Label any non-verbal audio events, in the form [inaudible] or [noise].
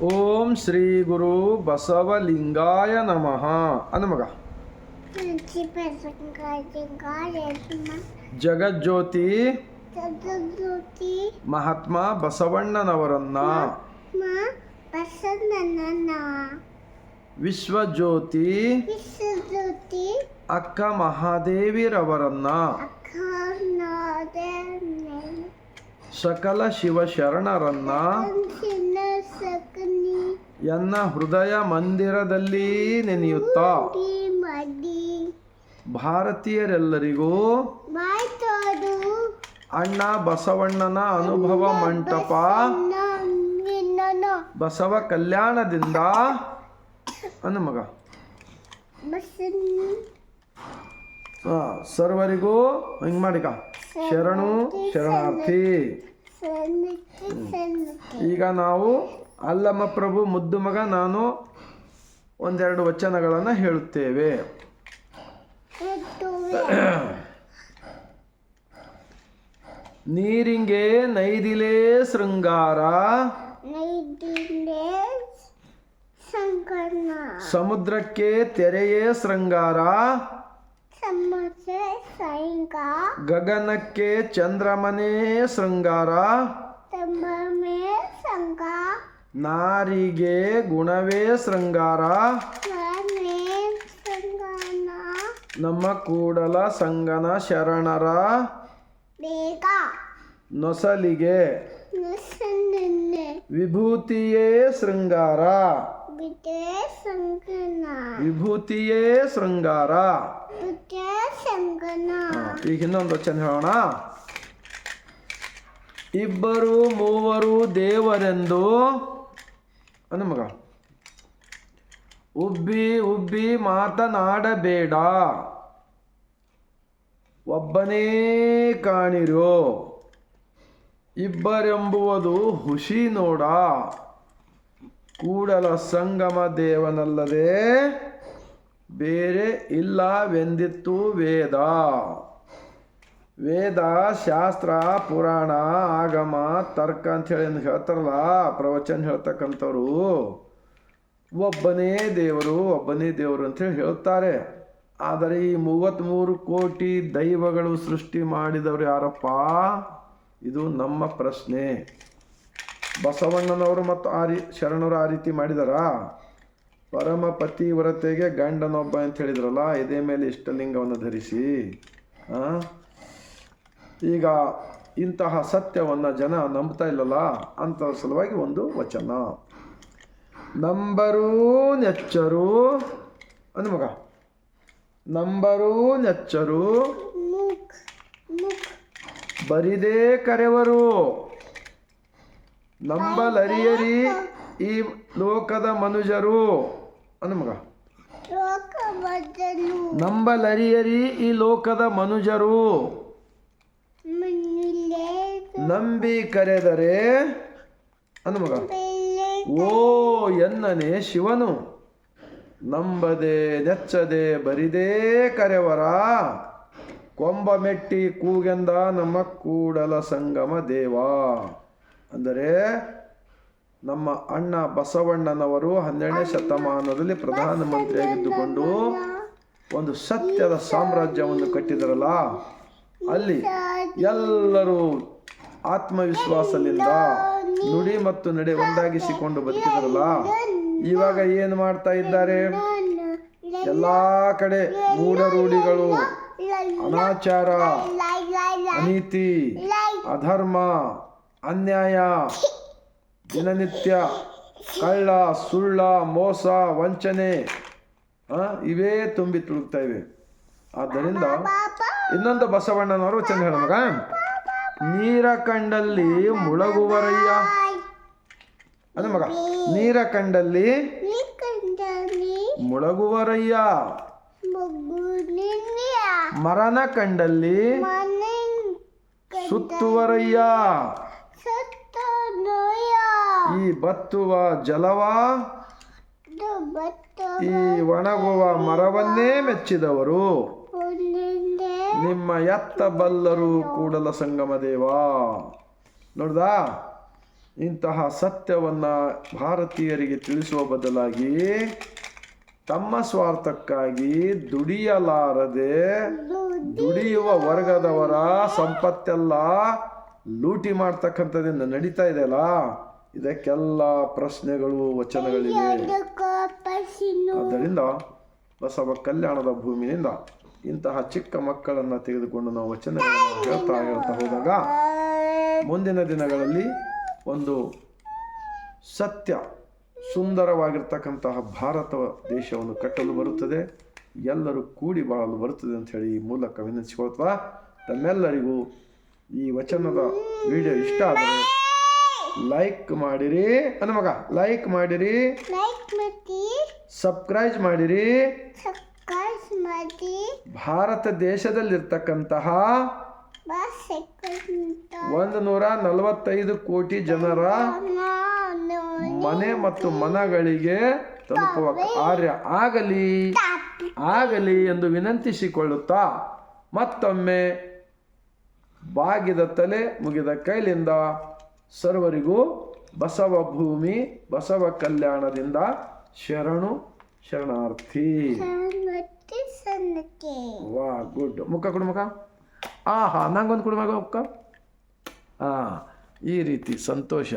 ಓಂ ಶ್ರೀ ಗುರು ಬಸವಲಿಂಗಾಯ ನಮಃ. ಅನಮಗ ಮಗ ಜಗಜ್ಯೋತಿ ಮಹಾತ್ಮ ಬಸವಣ್ಣನವರನ್ನ. ವಿಶ್ವಜ್ಯೋತಿ ವಿಶ್ವಜ್ಯೋತಿ ಅಕ್ಕ ಮಹಾದೇವಿರವರನ್ನ. ಸಕಲ ಶಿವ ಶರಣರನ್ನ ಎನ್ನ ಹೃದಯ ಮಂದಿರದಲ್ಲಿ ನೆನೆಯುತ್ತ? ಭಾರತೀಯರೆಲ್ಲರಿಗೂ ಅಣ್ಣ ಬಸವಣ್ಣನ ಅನುಭವ ಮಂಟಪ. ಬಸವ ಕಲ್ಯಾಣದಿಂದ ಅನ್ನ ಮಗ. ಸರ್ವರಿಗೂ ಹಿಂಗ್ ಮಾಡಿಕ ಶರಣು ಶರಣಾರ್ಥಿ. ಈಗ ನಾವು ಅಲ್ಲಮ್ಮ ಪ್ರಭು ಮುದ್ದು ಮಗ ನಾನು ಒಂದೆರಡು ವಚನಗಳನ್ನು ಹೇಳುತ್ತೇವೆ. [coughs] ನೀರಿಂಗೆ ನೈದಿಲೇ ಶೃಂಗಾರ. ಸಮುದ್ರಕ್ಕೆ ತೆರೆಯೇ ಶೃಂಗಾರ. ಗಗನಕ್ಕೆ ಚಂದ್ರಮನೇ ಶೃಂಗಾರ. ನಾರಿಗೆ ಗುಣವೇ ಶೃಂಗಾರ. ನಮ್ಮ ಕೂಡಲ ಸಂಗನ ಶರಣರ. ನೊಸಲಿಗೆ. ವಿಭೂತಿಯೇ ಶೃಂಗಾರ. ವಿಭೂತಿಯೇ ಶೃಂಗಾರ. ಈಗ ಇನ್ನೊಂದು ವಚನ ಹೇಳೋಣ. ಇಬ್ಬರು ಮೂವರು ದೇವರೆಂದು, ಅನ್ನ ಮಗ. ಉಬ್ಬಿ ಉಬ್ಬಿ ಮಾತನಾಡಬೇಡ. ಒಬ್ಬನೇ ಕಾಣಿರೋ. ಇಬ್ಬರೆಂಬುವುದು ಹುಷಿ ನೋಡ. ಕೂಡಲ ಸಂಗಮ ದೇವನಲ್ಲದೆ ಬೇರೆ ಇಲ್ಲವೆಂದಿತ್ತು ವೇದ? ವೇದ, ಶಾಸ್ತ್ರ, ಪುರಾಣ, ಆಗಮ, ತರ್ಕ ಅಂಥೇಳಿ ಹೇಳ್ತಾರಲ್ಲ, ಪ್ರವಚನ ಹೇಳ್ತಕ್ಕಂಥವ್ರು, ಒಬ್ಬನೇ ದೇವರು ಒಬ್ಬನೇ ದೇವರು ಅಂತೇಳಿ ಹೇಳ್ತಾರೆ. ಆದರೆ ಈ ಮೂವತ್ತ್ಮೂರು ಕೋಟಿ ದೈವಗಳು ಸೃಷ್ಟಿ ಮಾಡಿದವರು ಯಾರಪ್ಪ? ಇದು ನಮ್ಮ ಪ್ರಶ್ನೆ. ಬಸವಣ್ಣನವರು ಮತ್ತು ಆ ರೀ ಶರಣರು ಆ ರೀತಿ ಮಾಡಿದಾರಾ? ಪರಮ ಪತಿವ್ರತೆಗೆ ಗಂಡನೊಬ್ಬ ಅಂತ ಹೇಳಿದ್ರಲ್ಲ ಇದೇ ಮೇಲೆ ಇಷ್ಟಲಿಂಗವನ್ನು ಧರಿಸಿ? ಈಗ ಇಂತಹ ಸತ್ಯವನ್ನು ಜನ ನಂಬ್ತಾ ಇಲ್ಲಲ್ಲ ಅಂತ ಸಲುವಾಗಿ ಒಂದು ವಚನ. ನಂಬರೂ ನೆಚ್ಚರು ಅಂದ ಮಗ ನಂಬರೂ ನೆಚ್ಚರು, ಬರಿದೇ ಕರೆವರು. ನಂಬಲರಿಯರಿ ಈ ಲೋಕದ ಮನುಜರು ಅಂದ ಮಗ. ನಂಬಲರಿಯರಿ ಈ ಲೋಕದ ಮನುಜರು. ನಂಬಿ ಕರೆದರೆ ಅಂದ ಮಗ. ಓ ಎನ್ನನೆ ಶಿವನು. ನಂಬದೆ ನೆಚ್ಚದೆ ಬರಿದೇ ಕರೆವರ. ಕೊಂಬ ಮೆಟ್ಟಿ ಕೂಗೆಂದ ನಮ್ಮ ಕೂಡಲ ಸಂಗಮ ದೇವ. ಅಂದರೆ ನಮ್ಮ ಅಣ್ಣ ಬಸವಣ್ಣನವರು ಹನ್ನೆರಡನೇ ಶತಮಾನದಲ್ಲಿ ಪ್ರಧಾನಮಂತ್ರಿಯಾಗಿದ್ದುಕೊಂಡು ಒಂದು ಸತ್ಯದ ಸಾಮ್ರಾಜ್ಯವನ್ನು ಕಟ್ಟಿದರಲ್ಲ ಅಲ್ಲಿ ಎಲ್ಲರೂ ಆತ್ಮವಿಶ್ವಾಸದಿಂದ ನುಡಿ ಮತ್ತು ನಡೆ ಒಂದಾಗಿಸಿಕೊಂಡು ಬದುಕಿದರಲ್ಲ ಇವಾಗ ಏನು ಮಾಡ್ತಾ ಇದ್ದಾರೆ? ಎಲ್ಲಾ ಕಡೆ ಮೂಢರೂಢಿಗಳು ಅನಾಚಾರ ಅನೀತಿ ಅಧರ್ಮ ಅನ್ಯಾಯ ದಿನನಿತ್ಯ ಕಳ್ಳ ಸುಳ್ಳ ಮೋಸ ವಂಚನೆ ಇವೇ ತುಂಬಿ ತುಳುಕ್ತಾ ಇವೆ. ಆದ್ದರಿಂದ ಇನ್ನೊಂದು ಬಸವಣ್ಣನವರು ವಚನ ಹೇಳ ಮಗ. ನೀರ ಕಂಡಲ್ಲಿ ಮುಳಗುವರಯ್ಯ. ಅದ ಮಗ ನೀರ ಕಂಡಲ್ಲಿ ಮುಳಗುವರಯ್ಯ. ಮರನ ಕಂಡಲ್ಲಿ ಸುತ್ತುವರಯ್ಯ. ಈ ಬತ್ತುವ ಜಲವ? ಈ ಒಣಗುವ ಮರವನ್ನೇ ಮೆಚ್ಚಿದವರು. ನಿಮ್ಮ ಎತ್ತ ಬಲ್ಲರು ಕೂಡಲ ಸಂಗಮ ದೇವ. ನೋಡ್ದಾ? ಇಂತಹ ಸತ್ಯವನ್ನು ಭಾರತೀಯರಿಗೆ ತಿಳಿಸುವ ಬದಲಾಗಿ ತಮ್ಮ ಸ್ವಾರ್ಥಕ್ಕಾಗಿ ದುಡಿಯಲಾರದೆ ದುಡಿಯುವ ವರ್ಗದವರ ಸಂಪತ್ತೆಲ್ಲ ಲೂಟಿ ಮಾಡ್ತಕ್ಕಂಥದ್ದಿಂದ ನಡೀತಾ ಇದೆಯಲ್ಲ ಇದಕ್ಕೆಲ್ಲ ಪ್ರಶ್ನೆಗಳು, ವಚನಗಳಿವೆ. ಆದ್ದರಿಂದ ಬಸವ ಕಲ್ಯಾಣದ ಭೂಮಿಯಿಂದ ಇಂತಹ ಚಿಕ್ಕ ಮಕ್ಕಳನ್ನು ತೆಗೆದುಕೊಂಡು ನಾವು ವಚನಗಳನ್ನು ಹೇಳ್ತಾ ಹೇಳ್ತಾ ಹೋದಾಗ, ಮುಂದಿನ ದಿನಗಳಲ್ಲಿ ಒಂದು ಸತ್ಯ ಸುಂದರವಾಗಿರ್ತಕ್ಕಂತಹ ಭಾರತ ದೇಶವನ್ನು ಕಟ್ಟಲು ಬರುತ್ತದೆ, ಎಲ್ಲರೂ ಕೂಡಿ ಬಾಳಲು ಬರುತ್ತದೆ ಅಂತ ಹೇಳಿ ಈ ಮೂಲಕ ವಿನಂತಿಸಿಕೊಳ್ತಾ ತಮ್ಮೆಲ್ಲರಿಗೂ ಈ ವಚನದ ವಿಡಿಯೋ ಇಷ್ಟ ಆದರೆ ಲೈಕ್ ಮಾಡಿರಿ. ಅನ್ನ ಮಗ ಲೈಕ್ ಮಾಡಿರಿ. ಲೈಕ್ ಮಾಡಿ ಸಬ್ಸ್ಕ್ರೈಬ್ ಮಾಡಿರಿ. ಸಬ್ಸ್ಕ್ರೈಬ್ ಮಾಡಿ ಭಾರತ ದೇಶದಲ್ಲಿರ್ತಕ್ಕಂತಹ ಒಂದು ನೂರ ನಲವತ್ತೈದು ಕೋಟಿ ಜನರ ಮನೆ ಮತ್ತು ಮನಗಳಿಗೆ ತಲುಪುವ ಕಾರ್ಯ ಆಗಲಿ ಆಗಲಿ ಎಂದು ವಿನಂತಿಸಿಕೊಳ್ಳುತ್ತಾ ಮತ್ತೊಮ್ಮೆ ಬಾಗಿದ ತಲೆ ಮುಗಿದ ಕೈಲಿಂದ ಸರ್ವರಿಗೂ ಬಸವ ಭೂಮಿ ಬಸವ ಕಲ್ಯಾಣದಿಂದ ಶರಣು ಶರಣಾರ್ಥಿ. ವಾ ಗುಡ್. ಮುಖ ಕೊಡು ಮುಖ. ಆಹಾ ನಂಗೊಂದು ಕೊಡು ಮಗ ಮುಖ. ಹಾಂ ಈ ರೀತಿ ಸಂತೋಷ.